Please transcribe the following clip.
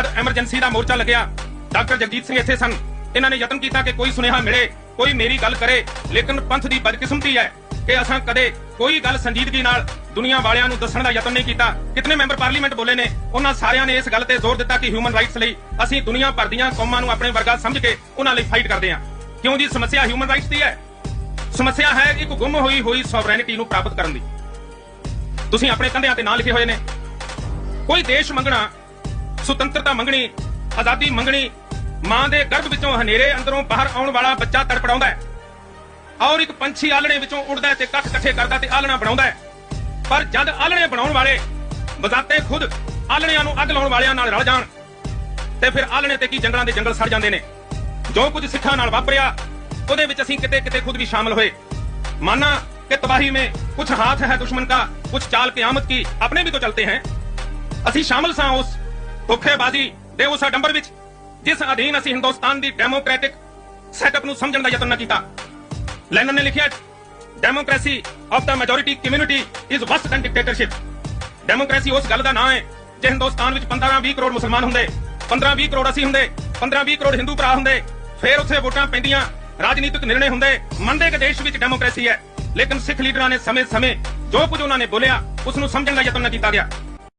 ਜਦ ਐਮਰਜੈਂਸੀ ਦਾ ਮੋਰਚਾ ਲੱਗਿਆ, ਡਾਕਟਰ ਜਗਜੀਤ ਸਿੰਘ ਇੱਥੇ ਸਨ। ਇਹਨਾਂ ਨੇ ਯਤਨ ਕੀਤਾ ਕਿ ਕੋਈ ਸੁਨੇਹਾ ਮਿਲੇ, ਕੋਈ ਮੇਰੀ ਗੱਲ ਕਰੇ, ਲੇਕਿਨ ਪੰਥ ਦੀ ਬਦਕਿਸਮਤੀ ਹੈ ਕਿ ਅਸਾਂ ਕਦੇ ਕੋਈ ਗੱਲ ਸੰਜੀਦਗੀ ਨਾਲ ਦੁਨੀਆ ਵਾਲਿਆਂ ਨੂੰ ਦੱਸਣ ਦਾ ਯਤਨ ਨਹੀਂ ਕੀਤਾ। ਕਿਤਨੇ ਮੈਂਬਰ ਪਾਰਲੀਮੈਂਟ ਬੋਲੇ ਨੇ, ਉਹਨਾਂ ਸਾਰਿਆਂ ਨੇ ਇਸ ਗੱਲ ਤੇ ਜ਼ੋਰ ਦਿੱਤਾ ਕਿ ਹਿਊਮਨ ਰਾਈਟਸ ਲਈ ਅਸੀਂ ਦੁਨੀਆ ਭਰ ਦੀਆਂ ਕੌਮਾਂ ਨੂੰ ਆਪਣੇ ਵਰਗਾ ਸਮਝ ਕੇ ਉਹਨਾਂ ਲਈ ਫਾਈਟ ਕਰਦੇ ਹਾਂ। ਕਿਉਂ ਜੀ? ਸਮੱਸਿਆ ਹਿਊਮਨ ਰਾਈਟਸ ਦੀ ਹੈ। ਸਮੱਸਿਆ ਹੈ ਇੱਕ ਗੁੰਮ ਹੋਈ ਹੋਈ ਸੋਵਰੈਨਿਟੀ ਨੂੰ ਪ੍ਰਾਪਤ ਕਰਨ ਦੀ। ਤੁਸੀਂ ਆਪਣੇ ਕੰਧਿਆਂ ਤੇ ਨਾਂ ਲਿਖੇ ਹੋਏ ਨੇ। ਕੋਈ ਦੇਸ਼ ਮੰਗਣਾ ਸੁਤੰਤਰਤਾ ਮੰਗਣੀ, ਆਜ਼ਾਦੀ ਮੰਗਣੀ, ਮਾਂ ਦੇ ਗਰਭ ਵਿੱਚੋਂ ਹਨੇਰੇ ਅੰਦਰੋਂ ਬਾਹਰ ਆਉਣ ਵਾਲਾ ਬੱਚਾ ਤੜਪੜਾਉਂਦਾ ਔਰ ਇੱਕ ਪੰਛੀ ਆਲਣੇ ਵਿੱਚੋਂ ਉੱਡਦਾ ਤੇ ਕੱਖ ਇਕੱਠੇ ਕਰਦਾ ਤੇ ਆਲਣਾ ਬਣਾਉਂਦਾ ਪਰ ਜਦ ਆਲਣੇ ਬਣਾਉਣ ਵਾਲੇ ਬਜ਼ਾਤੇ ਖੁਦ ਆਲਣਿਆਂ ਨੂੰ ਅੱਗ ਲਾਉਣ ਵਾਲਿਆਂ ਨਾਲ ਰਲ ਜਾਣ, ਤੇ ਫਿਰ ਆਲਣੇ ਤੇ ਕੀ ਜੰਗਲਾਂ ਦੇ ਜੰਗਲ ਸੜ ਜਾਂਦੇ ਨੇ। ਜੋ ਕੁਝ ਸਿੱਖਾਂ ਨਾਲ ਵਾਪਰਿਆ, ਉਹਦੇ ਵਿੱਚ ਅਸੀਂ ਕਿਤੇ ਕਿਤੇ ਖੁਦ ਵੀ ਸ਼ਾਮਲ ਹੋਏ। ਮਾਨਾ ਕਿ ਤਬਾਹੀ ਮੇ ਕੁਝ ਹੱਥ ਹੈ ਦੁਸ਼ਮਣ ਦਾ ਕੁਝ ਚਾਲ ਕਿਆਮਤ ਕੀ, ਆਪਣੇ ਵੀ ਤੋਂ ਚਲਤੇ ਹੈ। ਅਸੀਂ ਸ਼ਾਮਲ ਸਾਂ ਉਸ ਧੋਖੇਬਾਜ਼ੀ ਦੇ ਉਸ ਅਡੰਬਰ ਵਿੱਚ, ਜਿਸ ਅਧੀਨ ਅਸੀਂ ਹਿੰਦੁਸਤਾਨ ਦੀ ਡੈਮੋਕ੍ਰੈਟਿਕ ਸੈਟਅਪ ਨੂੰ ਸਮਝਣ ਦਾ ਯਤਨ ਨਾ ਕੀਤਾ। ਲੈਨਨ ਨੇ ਲਿਖਿਆ democracy of the majority community is worse than dictatorship democracy ਉਸ ਗੱਲ ਦਾ ਨਾਂ ਹੈ, ਜੇ ਹਿੰਦੁਸਤਾਨ ਵਿੱਚ 15-20 ਕਰੋੜ ਮੁਸਲਮਾਨ ਹੁੰਦੇ 15-20 ਕਰੋੜ ਅਸੀਂ ਹੁੰਦੇ 15-20 ਕਰੋੜ ਹਿੰਦੂ ਭਰਾ ਹੁੰਦੇ, ਫੇਰ ਉੱਥੇ ਵੋਟਾਂ ਪੈਂਦੀਆਂ, ਰਾਜਨੀਤਿਕ ਨਿਰਣੇ ਹੁੰਦੇ, ਮੰਨਦੇ ਕਿ ਦੇਸ਼ ਵਿੱਚ ਡੈਮੋਕ੍ਰੇਸੀ ਹੈ। ਲੇਕਿਨ ਸਿੱਖ ਲੀਡਰਾਂ ਨੇ ਸਮੇਂ-ਸਮੇਂ ਜੋ ਕੁਝ ਉਹਨਾਂ ਨੇ ਬੋਲਿਆ ਉਸ ਨੂੰ ਸਮਝਣ ਦਾ ਯਤਨ ਨਾ ਕੀਤਾ ਗਿਆ।